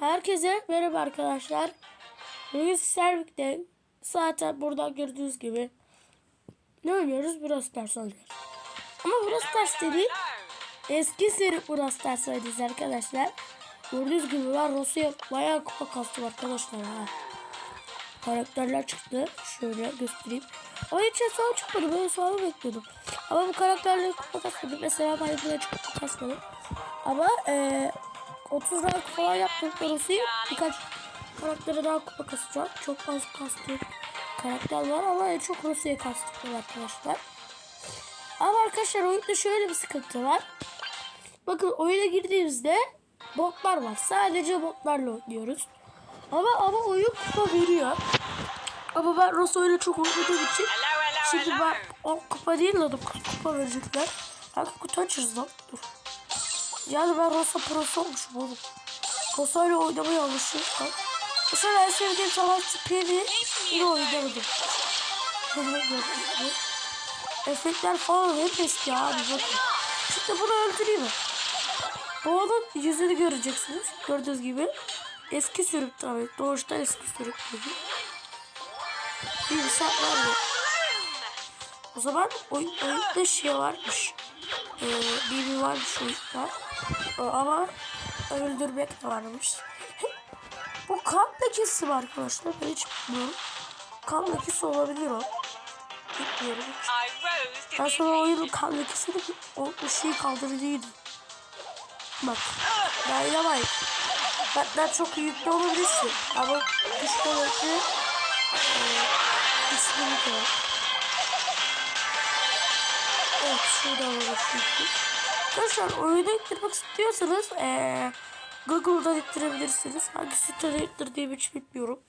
Herkese merhaba arkadaşlar. Bugün Servik'te zaten buradan gördüğünüz gibi ne oynuyoruz? Brawl Stars oynuyoruz. Ama Brawl Stars değil eski seri Brawl Stars oynuyoruz arkadaşlar. Gördüğünüz gibi ben Rosya'ya bayağı kupa kastım arkadaşlar ha. Karakterler çıktı. Şöyle göstereyim. Ama hiç hesabı çıkmadı. Ben hesabı bekliyordum. Ama bu karakterleri kupa kasmadım. Mesela ben kupa kasmadım. Ama eee 30 rank falan yaptıktan Rosya'yı birkaç karaktere daha kupa kasacağım. Çok fazla kastığım karakter var ama en çok Rosya'ya kastıklar arkadaşlar. Ama arkadaşlar oyunda şöyle bir sıkıntı var. Bakın oyuna girdiğimizde botlar var. Sadece botlarla oynuyoruz. Ama ama oyun kupa veriyor. Ama ben Rosa oyunu çok oynadığım için şimdi ben o kupa değil lan kupa verecekler. Hangi kutu açırız lan? Dur. Yani ben Rosa Pro'su olmuşum oğlum. Rosa ile oynamaya ben. Mesela en sevdiğim savaşçı Penny yine oynamadım. Efektler falan hep eski abi bakın. Şimdi bunu öldüreyim? Bu adamın yüzünü göreceksiniz. Gördüğünüz gibi. Eski sürüm tabii. Doğuştan eski sürüm gibi. Bir saat var mı? O zaman oyun, oyunda şey varmış. Ee, bir varmış oyunda. Ee, ama öldürmek de varmış. Bu kan lekesi mi arkadaşlar? Ben hiç bilmiyorum. Kan lekesi olabilir o. Bilmiyorum hiç. Ben sonra oyunun kan lekesini o, şeyi kaldırıcıydı. Bak. Dynamite. Hatta çok yüklü olabilirsin. Ama kuvveti eee güçlülük var. Evet şurada var. Arkadaşlar oyunu indirmek istiyorsanız eee Google'dan indirebilirsiniz. Hangi sitede indirdiğimi hiç bilmiyorum.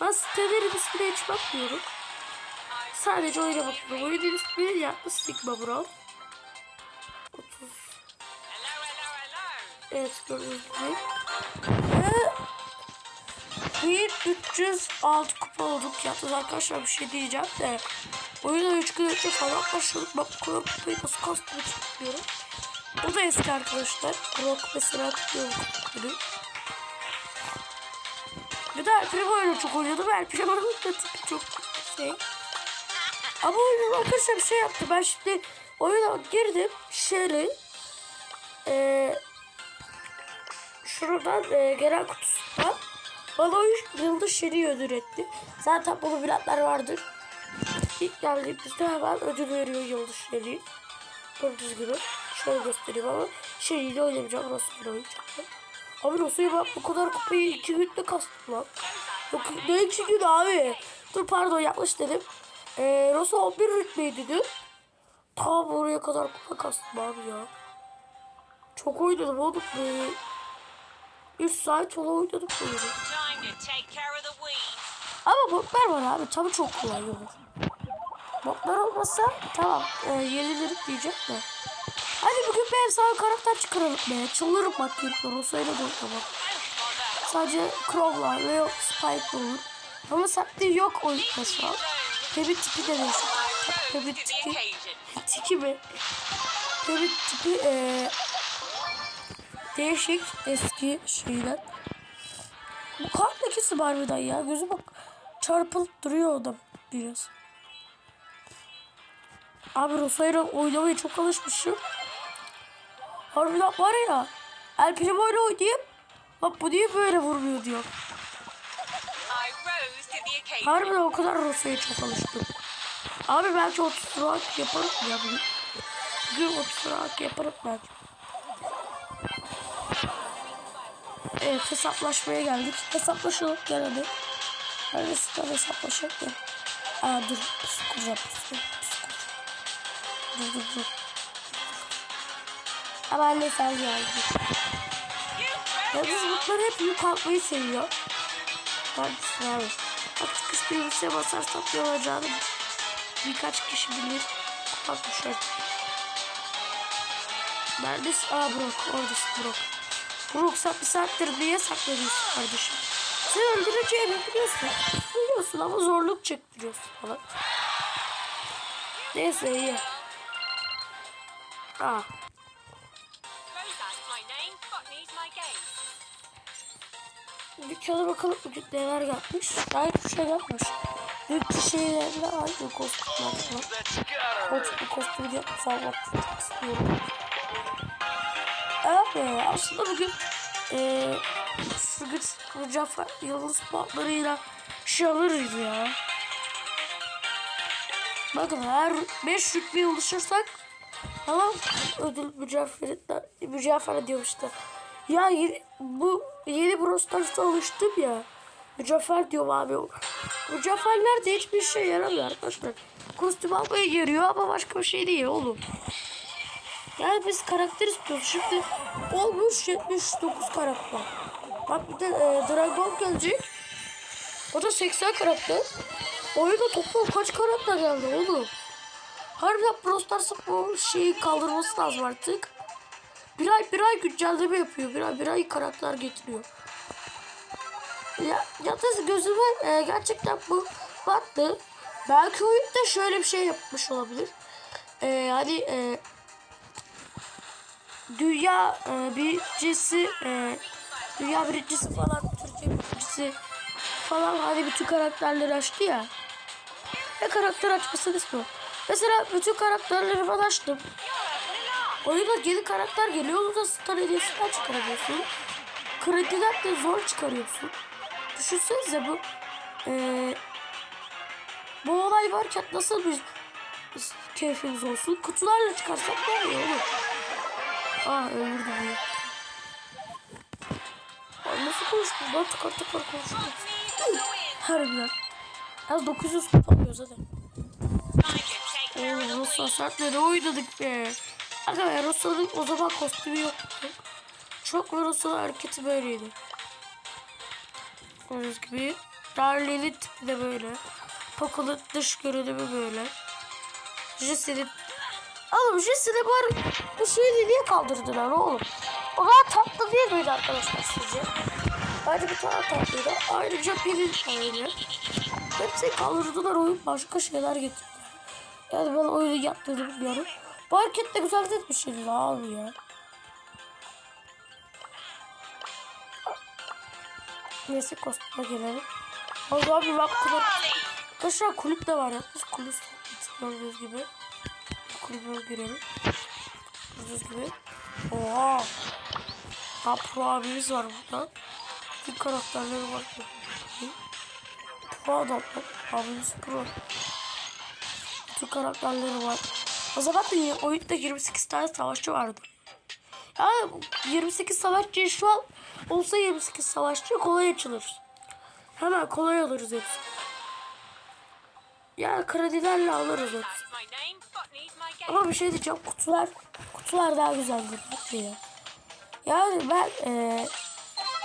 Ben sitelerin ismine hiç bakmıyorum. Sadece oyuna bakıyorum. Oyunun ismi yapmış Sigma Bro. 30 Hello, hello, hello. Evet gördüğünüz gibi. Ve 1306 kupa olduk. Yalnız arkadaşlar bir şey diyeceğim de. Oyuna 3 gün önce falan başladık. Bak kadar kupayı nasıl kastım bilmiyorum. Bu da eski arkadaşlar. Rock mesela kutluyorum kupayı. Bir de Alper'im oyunu çok oynadım. Alper'im oyunu da tipi çok şey. Ama oyunun arkadaşlar bir şey yaptı. Ben şimdi oyuna girdim. Şöyle. Eee şuradan e, genel kutusundan bana o yıldız şeri ödül etti. Zaten bunu biletler vardır. İlk geldiğimizde hemen ödül veriyor yıldız şeri. Gördüğünüz gibi. Şöyle göstereyim ama şeriyle oynamayacağım. Rossa'yla oynayacağım. Abi Rossa'yı bak bu kadar kupayı iki günde kastım lan. Yok ne iki gün abi. Dur pardon yanlış dedim. Ee, Rosa 11 rütbeydi dün. Tam oraya kadar kupa kastım abi ya. Çok oynadım oğlum. Ee, 3 saat ola oynadım oyunu. Ama botlar var abi. Tabii çok kolay olur. Botlar olmasa tamam. E, yenilir diyecek de. Hadi bugün bir efsane karakter çıkaralım be. Çıldırırım bak yurtlar. O sayıda da tamam. Sadece Crow'lar ve yok Spike olur. Ama saklı yok oyunda şu an. Tabi tipi de. Tabi to the tipi. Tiki mi? Tabi tipi e, değişik eski şeyler. Bu kart lekesi var birden ya. Gözü bak çarpılıp duruyor o da biraz. Abi Rosa'yla oynamaya çok alışmışım. Harbiden var ya. El Primo ile oynayayım. Bak bu niye böyle vurmuyor diyor. Harbiden o kadar Rosa'ya çok alıştım. Abi belki 30 rank yaparım ya bugün. Bugün 30 rank yaparım belki. Evet hesaplaşmaya geldik. Hesaplaşalım gel hadi. Hadi sizden hesaplaşalım gel. Aa dur pusu kuracağım pusu. Pusu kuracağım. Dur dur dur. Ama anne sen geldi. Yalnız bunlar hep yük atmayı seviyor. Hadi abi. Bak çıkış bilgisayara basarsam ne olacağını birkaç kişi bilir. Kupak düşer. Neredesin? Aa Brock. Oradasın Brock. Sen bir saattir niye saklanıyorsun kardeşim? Sen öldüreceğimi biliyorsun. Biliyorsun ama zorluk çektiriyorsun falan. Neyse iyi. Aa. Dükkana bakalım bugün neler yapmış. Gayet bir şey yapmış. Dünkü şeylerle aynı kostümler var. Koltuklu kostümü yapmış çok istiyorum. E, aslında bugün e, Sırgıç Mücaffer Yıldız patlarıyla şey alırız ya. Bakın her 5 rütbeye ulaşırsak tamam ödül mücevherler mücevher diyorum işte. Ya yeni, bu yeni Brawl alıştım ya. Mücevher diyorum abi. Mücevherler de hiçbir şey yaramıyor arkadaşlar. Kostüm almaya yarıyor ama başka bir şey değil oğlum. Yani biz karakter istiyoruz. Şimdi olmuş 79 karakter. Bak bir de e, Dragon gelecek. O da 80 karakter. Oyunda toplam kaç karakter geldi oğlum? Harbiden Brawl Stars'ın bu şeyi kaldırması lazım artık. Bir ay bir ay güncelleme yapıyor. Bir ay bir ay karakter getiriyor. Ya, ya da gözüme e, gerçekten bu battı. Belki oyunda şöyle bir şey yapmış olabilir. E, hani e, dünya e, birincisi e, dünya birincisi falan Türkiye birincisi falan hani bütün karakterleri açtı ya. Ne karakter açmasını istiyor. Mesela bütün karakterleri ben açtım. Oyuna yeni karakter geliyor. Onu da star hediyesinden çıkarabiliyorsun. Krediden de zor çıkarıyorsun. Düşünsenize bu eee bu olay varken nasıl bir keyfimiz olsun. Kutularla çıkarsak ne oluyor oğlum? Aa öldürdü bunu. Aa, nasıl konuştum? Ben tıkar tıkar konuştum. Harbiden. Az 900 kupa alıyor zaten. Time to take care of the Oo, Rosa weed. sertle de oynadık be. Be Rosa'nın o zaman kostümü yoktu. Çok Rosa'nın hareketi böyleydi. Gördüğünüz gibi. Darley'nin tipi de böyle. Poco'nun dış görünümü böyle. Jesse'nin... Oğlum Jesse'de bari bu şeyi niye kaldırdılar oğlum? O kadar tatlı değil miydi arkadaşlar sizce? Bence bir tane tatlıydı. Ayrıca Pelin öyle. Hepsi kaldırdılar oyun başka şeyler getirdi. Yani ben oyunu yaptığını bilmiyorum. Bu hareket de güzel etmiş şimdi abi ya. Neyse kostüme gelelim. O abi bak kulüp. Arkadaşlar kulüp de var yapmış. Kulüp gördüğünüz gibi. Kulübe girelim. Gördüğünüz gibi. Oha. Ha pro abimiz var burada. Tüm karakterleri var. Pro adam. Abimiz pro. Bütün karakterleri var. O zaman da oyunda 28 tane savaşçı vardı. Yani 28 savaşçı şu an olsa 28 savaşçı kolay açılır. Hemen kolay alırız hepsi. Yani kredilerle alırız hepsi. Ama bir şey diyeceğim kutular kutular daha bence ya. Yani ben eee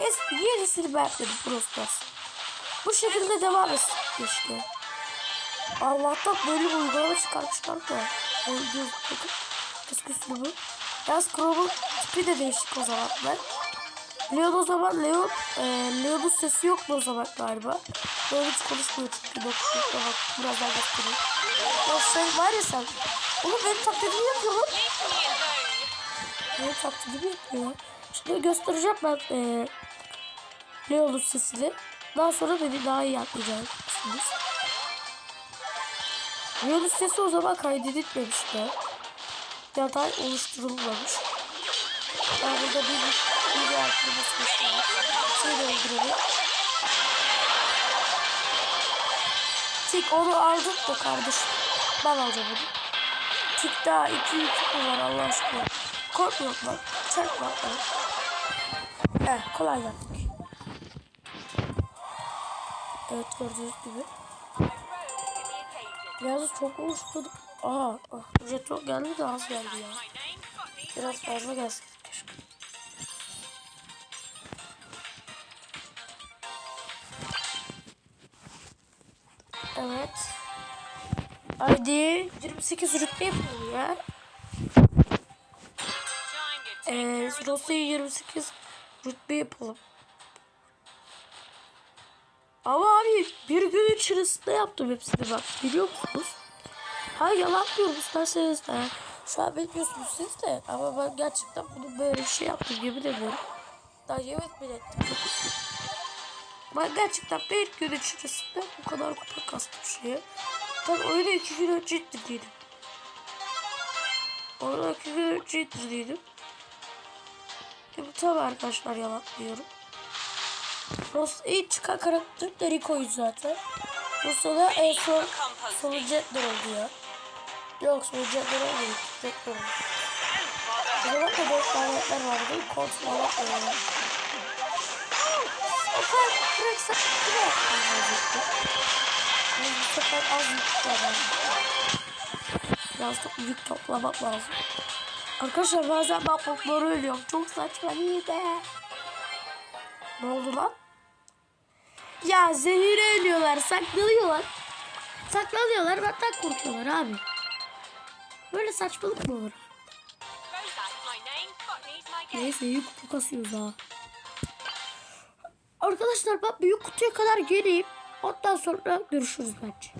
eski yenisini beğenmedim Brawl Stars. Bu şekilde devam etsin keşke. Allah'tan böyle bir uygulama çıkarmışlar da. O göz bakın. Eski üslubu. Yalnız Chrome'un tipi de değişik o zamanlar. Leon o zaman Leon, e, Leon'un sesi yoktu o zaman galiba. Leon hiç konuşmuyor çünkü doktor bak biraz daha göstereyim. Ya sen var ya sen. Oğlum benim taklidimi yapıyor lan. Benim taklidimi yapıyor ya. Şimdi göstereceğim ben e, Leon'un sesini. Daha sonra beni daha iyi anlayacaksınız. Leon'un sesi o zaman kaydedilmemişti. Ya da oluşturulmamış. Ben burada bir bir bir arttırma sesi var. Şöyle öldürelim. Tik onu aldım da kardeşim. Ben alacağım onu. Tik daha iki mi var Allah aşkına. Korkmuyorum lan. Çarpma lan. Eh kolay yaptık. Evet gördüğünüz gibi. Biraz çok oluşturduk. Aa, ah, jeton geldi de az geldi ya. Biraz fazla gelsin keşke. Evet. Haydi 28 rütbe yapalım ya. Ee, Rosya'yı 28 rütbe yapalım. Ama abi bir gün içerisinde yaptım hepsini bak biliyor musunuz? Hayır yalan diyorum isterseniz de. Şu an bilmiyorsunuz siz de ama ben gerçekten bunu böyle bir şey yaptım yemin ediyorum. Daha yemin bile ettim. Ben gerçekten bir gün içerisinde bu kadar kupa kastım şeye. Önce indirdiydim. Oyunu iki gün önce indirdiydim. E bu tabii arkadaşlar yalan diyorum. Ross ilk çıkan karakter de Rico'ydu zaten. Ross'a da en son sonu Jetler oldu ya. Yok sonu Jetler olmadı. Jetler oldu. O zaman da dört lanetler vardı. Kont falan var. O kadar kırık saklı da Yani bu sefer az yük var. Biraz yük toplamak lazım. Arkadaşlar bazen ben popları ölüyorum. Çok saçma değil de. Ne oldu lan? Ya zehire ölüyorlar. Saklanıyorlar. Saklanıyorlar. Benden korkuyorlar abi. Böyle saçmalık mı olur? Neyse büyük kutu kasıyoruz ha. Arkadaşlar ben büyük kutuya kadar geleyim. Ondan sonra görüşürüz bence.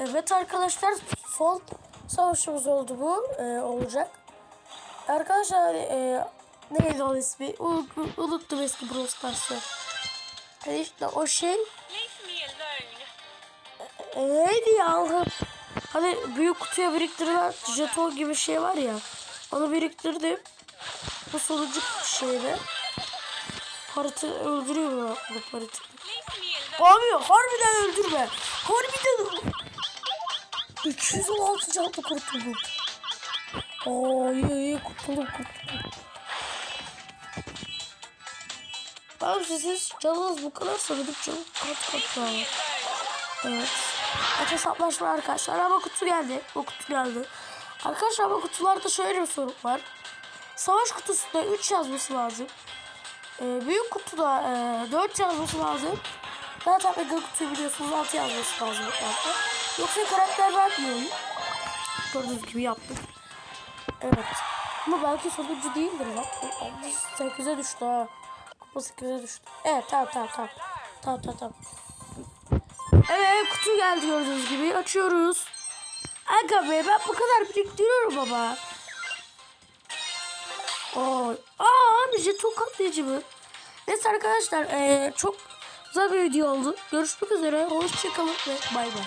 Evet arkadaşlar son savaşımız oldu bu e, olacak. Arkadaşlar e, neydi o ismi? Unuttum, unuttum eski Brawl Stars'ı. E işte o şey e, neydi ya Allah'ım? Hani büyük kutuya biriktirilen jeton gibi şey var ya. Onu biriktirdim. Bu sonucu şeyde. Harita öldürüyor mu bu alone. Abi harbiden öldürme. Harbiden 316 canlı kurtuldum. Ay ay kurtuldum kurtuldum. Abi siz canınız bu kadar sanırım canım kat kat daha var. Evet. Aç hesaplaşma arkadaşlar ama kutu geldi. O kutu geldi. Arkadaşlar ama kutularda şöyle bir sorun var. Savaş kutusunda 3 yazması lazım. Ee, büyük kutuda e, 4 yazması lazım. Zaten mega kutuyu biliyorsunuz 6 yazması lazım. mutlaka. Yoksa karakter oyun. Gördüğünüz gibi yaptım. Evet. Ama belki sonuncu değildir lan. 8'e düştü ha. Kupa 8'e düştü. Evet tamam tamam tamam. Tamam tamam tamam. Evet kutu geldi gördüğünüz gibi. Açıyoruz. Aga be ben bu kadar biriktiriyorum ama. Oy. Aa abi jeton katlayıcı mı? Neyse arkadaşlar eee, çok güzel bir video oldu. Görüşmek üzere. Hoşçakalın ve bay bay.